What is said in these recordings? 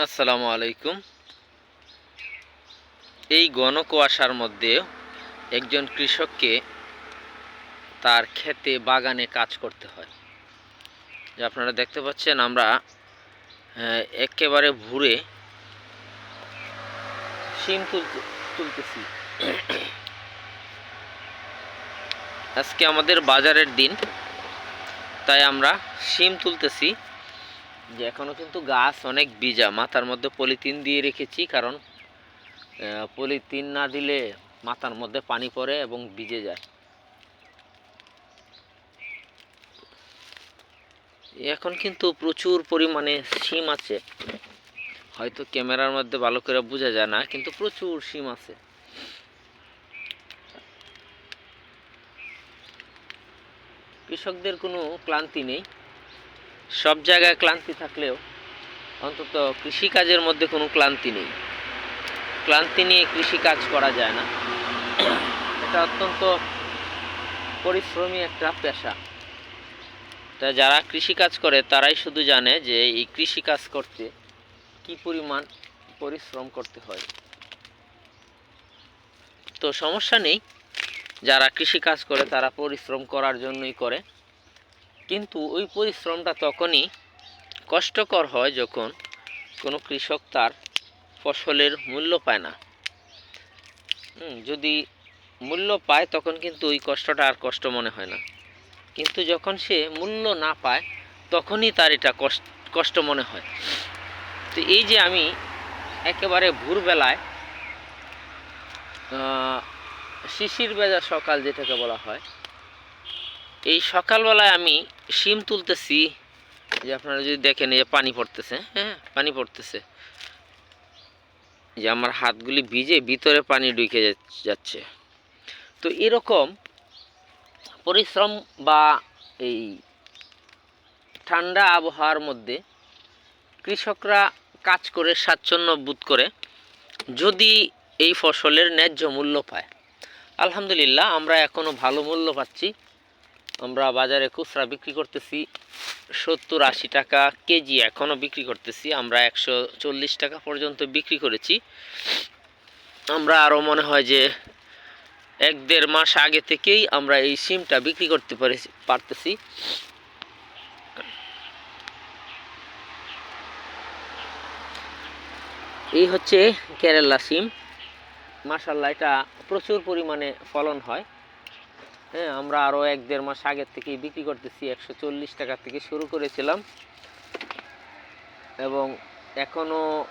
আসসালামু আলাইকুম। এই ঘন কুয়াশার মধ্যে একজন কৃষককে তার ক্ষেতে বাগানে কাজ করতে হয়। যে আপনারা দেখতে পাচ্ছেন, আমরা একেবারে ভুরে শিম তুলতে, তুলতেছি। আজকে আমাদের বাজারের দিন, তাই আমরা শিম তুলতেছি। যে এখনও কিন্তু গাছ অনেক ভিজা, মাথার মধ্যে পলিথিন দিয়ে রেখেছি কারণ পলিথিন না দিলে মাথার মধ্যে পানি পড়ে এবং ভিজে যায়। এখন কিন্তু প্রচুর পরিমাণে শিম আছে। হয়তো ক্যামেরার মধ্যে ভালো করে বোঝা যায় না, কিন্তু প্রচুর শিম আছে। কৃষকদের কোনো ক্লান্তি নেই। সব জায়গায় ক্লান্তি থাকলেও অন্তত কৃষিকাজের মধ্যে কোনো ক্লান্তি নেই। ক্লান্তি নিয়ে কৃষিকাজ করা যায় না। এটা অত্যন্ত পরিশ্রমী একটা পেশা। তা যারা কৃষিকাজ করে, তারাই শুধু জানে যে এই কৃষিকাজ করতে কি পরিমাণ পরিশ্রম করতে হয়। তো সমস্যা নেই। যারা কৃষিকাজ করে, তারা পরিশ্রম করার জন্যই করে। কিন্তু ওই পরিশ্রমটা তখনই কষ্টকর হয় যখন কোনো কৃষক তার ফসলের মূল্য পায় না। যদি মূল্য পায় তখন কিন্তু ওই কষ্টটা আর কষ্ট মনে হয় না। কিন্তু যখন সে মূল্য না পায়, তখনই তার এটা কষ্ট কষ্ট মনে হয়। তো এই যে আমি একেবারে ভোরবেলায় শিশির বেজা সকাল যেটাকে বলা হয় এই সকালবেলায় আমি শিম তুলতেছি। যে আপনারা যদি দেখেন, এই যে পানি পড়তেছে হ্যাঁ পানি পড়তেছে। যে আমার হাতগুলি ভিজে ভিতরে পানি ঢুকে যাচ্ছে। তো এরকম পরিশ্রম বা এই ঠান্ডা আবহাওয়ার মধ্যে কৃষকরা কাজ করে, স্বাচ্ছন্দ্য বোধ করে, যদি এই ফসলের ন্যায্য মূল্য পায়। আলহামদুলিল্লাহ, আমরা এখনও ভালো মূল্য পাচ্ছি। আমরা বাজারে খুচরা বিক্রি করতেছি সত্তর আশি টাকা কেজি এখনও বিক্রি করতেছি। আমরা একশো চল্লিশ টাকা পর্যন্ত বিক্রি করেছি। আমরা আরও মনে হয় যে এক দেড় মাস আগে থেকেই আমরা এই সিমটা বিক্রি করতে পারি পারতেছি। এই হচ্ছে কেরালা সিম। মাসাল্লাহ এটা প্রচুর পরিমাণে ফলন হয়। হ্যাঁ আমরা আরও এক দেড় মাস আগের থেকেই বিক্রি করতেছি, একশো চল্লিশ টাকা থেকে শুরু করেছিলাম। এবং এখনও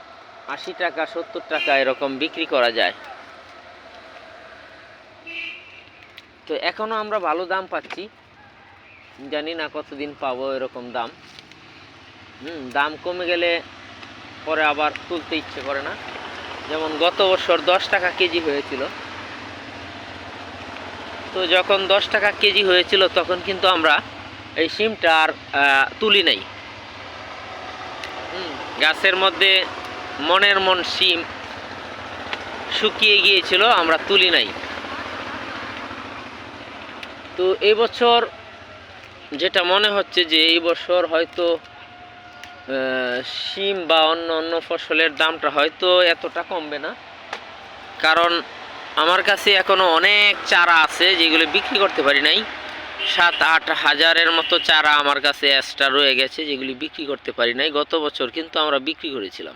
আশি টাকা, সত্তর টাকা এরকম বিক্রি করা যায়। তো এখনও আমরা ভালো দাম পাচ্ছি। জানি না কতদিন পাবো এরকম দাম। হুম, দাম কমে গেলে পরে আবার তুলতে ইচ্ছে করে না। যেমন গত বছর দশ টাকা কেজি হয়েছিল। তো যখন দশ টাকা কেজি হয়েছিল, তখন কিন্তু আমরা এই সিমটা আর তুলি নাই। গাছের মধ্যে মনের মন সিম শুকিয়ে গিয়েছিল, আমরা তুলি নাই। তো এই বছর যেটা মনে হচ্ছে যে এই বছর হয়তো শিম বা অন্য অন্য ফসলের দামটা হয়তো এতটা কমবে না। কারণ আমার কাছে এখনও অনেক চারা আছে যেগুলো বিক্রি করতে পারি নাই। সাত, আট হাজারের মতো চারা আমার কাছে এক্সট্রা রয়ে গেছে যেগুলি বিক্রি করতে পারি নাই। গত বছর কিন্তু আমরা বিক্রি করেছিলাম।